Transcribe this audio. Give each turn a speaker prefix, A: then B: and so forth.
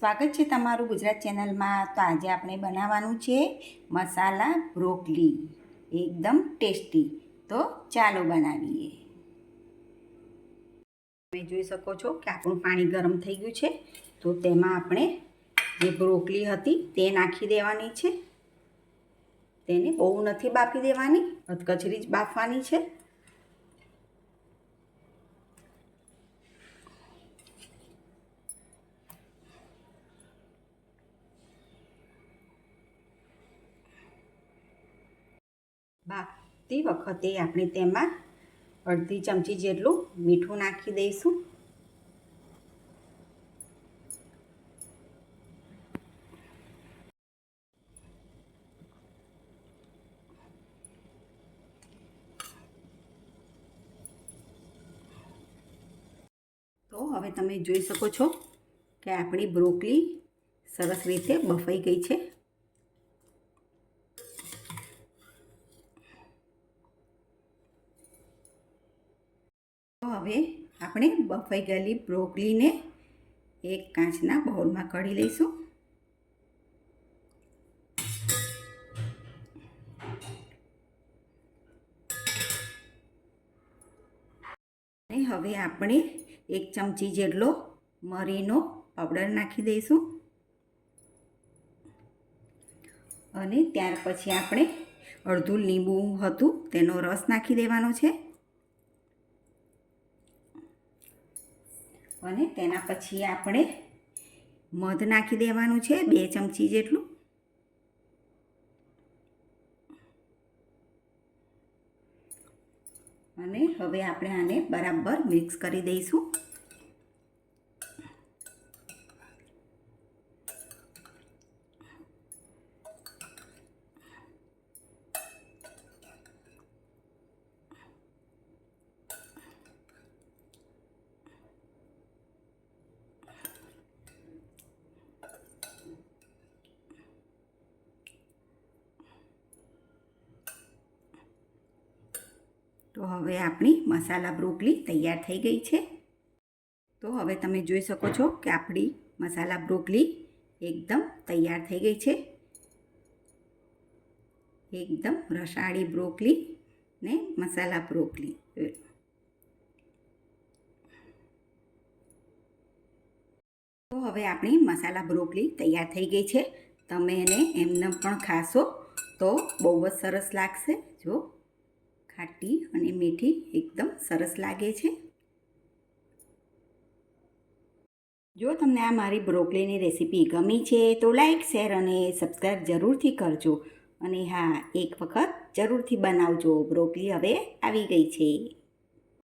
A: સ્વાગત છે તમારું ગુજરાત ચેનલમાં. તો આજે આપણે બનાવવાનું છે મસાલા બ્રોકલી. એકદમ ટેસ્ટી. તો ચાલો બનાવીએ. તમે જોઈ શકો છો કે આપણું પાણી ગરમ થઈ ગયું છે. તો તેમાં આપણે જે બ્રોકલી હતી તે નાખી દેવાની છે. તેને બહુ નથી બાફી દેવાની. અધકચરી જ બાફવાની છે. બાફતી વખતે આપણે તેમાં અડધી ચમચી જેટલું મીઠું નાખી દઈશું. તો હવે તમે જોઈ શકો છો કે આપણી બ્રોકલી સરસ રીતે બફાઈ ગઈ છે તો હવે આપણે બફાઈ ગયેલી બ્રોકલીને એક કાચના બાઉલમાં કાઢી લઈશું. અને હવે આપણે એક ચમચી જેટલો મરીનો પાવડર નાખી દઈશું. અને ત્યાર પછી આપણે અડધું લીંબુ હતું તેનો રસ નાખી દેવાનો છે. અને તેના પછી આપણે મધ નાખી દેવાનું છે બે ચમચી જેટલું. અને હવે આપણે આને બરાબર મિક્સ કરી દઈશું. તો હવે આપણી મસાલા બ્રોકલી તૈયાર થઈ ગઈ છે. તો હવે તમે જોઈ શકો છો કે આપણી મસાલા બ્રોકલી એકદમ તૈયાર થઈ ગઈ છે. એકદમ રસાળી બ્રોકલી ને મસાલા બ્રોકલી. તો હવે આપણી મસાલા બ્રોકલી તૈયાર થઈ ગઈ છે. તમે એને એમને પણ ખાશો તો બહુ જ સરસ લાગશે. જો ખાટી અને મીઠી એકદમ સરસ લાગે છે. જો તમને આ મારી બ્રોકલીની રેસીપી ગમી છે, તો લાઈક, શેર અને સબસ્ક્રાઈબ જરૂરથી કરજો. અને હા, એક વખત જરૂરથી બનાવજો. બ્રોકલી હવે આવી ગઈ છે.